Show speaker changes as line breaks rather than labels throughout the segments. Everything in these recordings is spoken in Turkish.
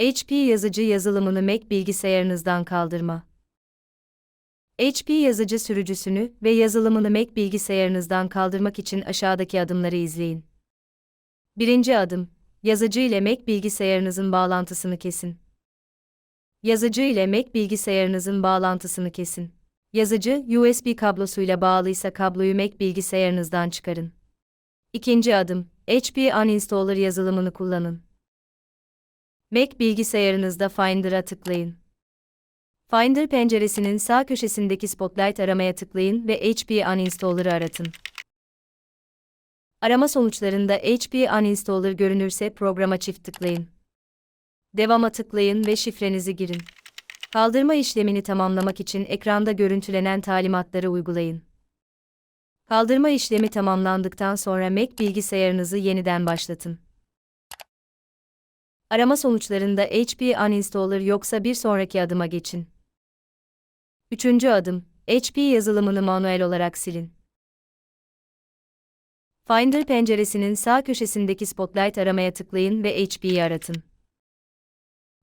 HP yazıcı yazılımını Mac bilgisayarınızdan kaldırma. HP yazıcı sürücüsünü ve yazılımını Mac bilgisayarınızdan kaldırmak için aşağıdaki adımları izleyin. Birinci adım, yazıcı ile Mac bilgisayarınızın bağlantısını kesin. Yazıcı ile Mac bilgisayarınızın bağlantısını kesin. Yazıcı, USB kablosuyla bağlıysa kabloyu Mac bilgisayarınızdan çıkarın. İkinci adım, HP Uninstaller yazılımını kullanın. Mac bilgisayarınızda Finder'a tıklayın. Finder penceresinin sağ köşesindeki Spotlight aramaya tıklayın ve HP Uninstaller'ı aratın. Arama sonuçlarında HP Uninstaller görünürse programa çift tıklayın. Devama tıklayın ve şifrenizi girin. Kaldırma işlemini tamamlamak için ekranda görüntülenen talimatları uygulayın. Kaldırma işlemi tamamlandıktan sonra Mac bilgisayarınızı yeniden başlatın. Arama sonuçlarında HP Uninstaller yoksa bir sonraki adıma geçin. Üçüncü adım, HP yazılımını manuel olarak silin. Finder penceresinin sağ köşesindeki Spotlight aramaya tıklayın ve HP'yi aratın.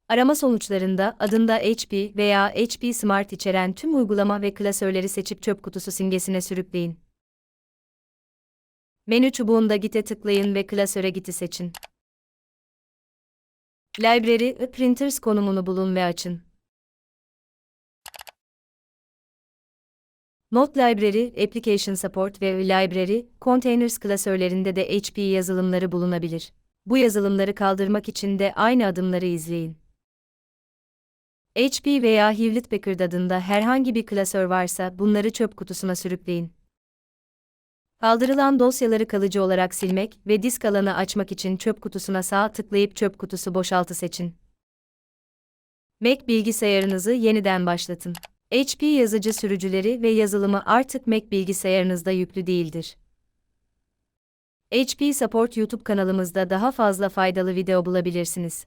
Arama sonuçlarında adında HP veya HP Smart içeren tüm uygulama ve klasörleri seçip çöp kutusu simgesine sürükleyin. Menü çubuğunda Git'e tıklayın ve klasöre Git'i seçin. Library Printers konumunu bulun ve açın. Not Library, Application Support ve Library, Containers klasörlerinde de HP yazılımları bulunabilir. Bu yazılımları kaldırmak için de aynı adımları izleyin. HP veya Hewlett Packard adında herhangi bir klasör varsa bunları çöp kutusuna sürükleyin. Kaldırılan dosyaları kalıcı olarak silmek ve disk alanı açmak için çöp kutusuna sağ tıklayıp çöp kutusu boşaltı seçin. Mac bilgisayarınızı yeniden başlatın. HP yazıcı sürücüleri ve yazılımı artık Mac bilgisayarınızda yüklü değildir. HP Support YouTube kanalımızda daha fazla faydalı video bulabilirsiniz.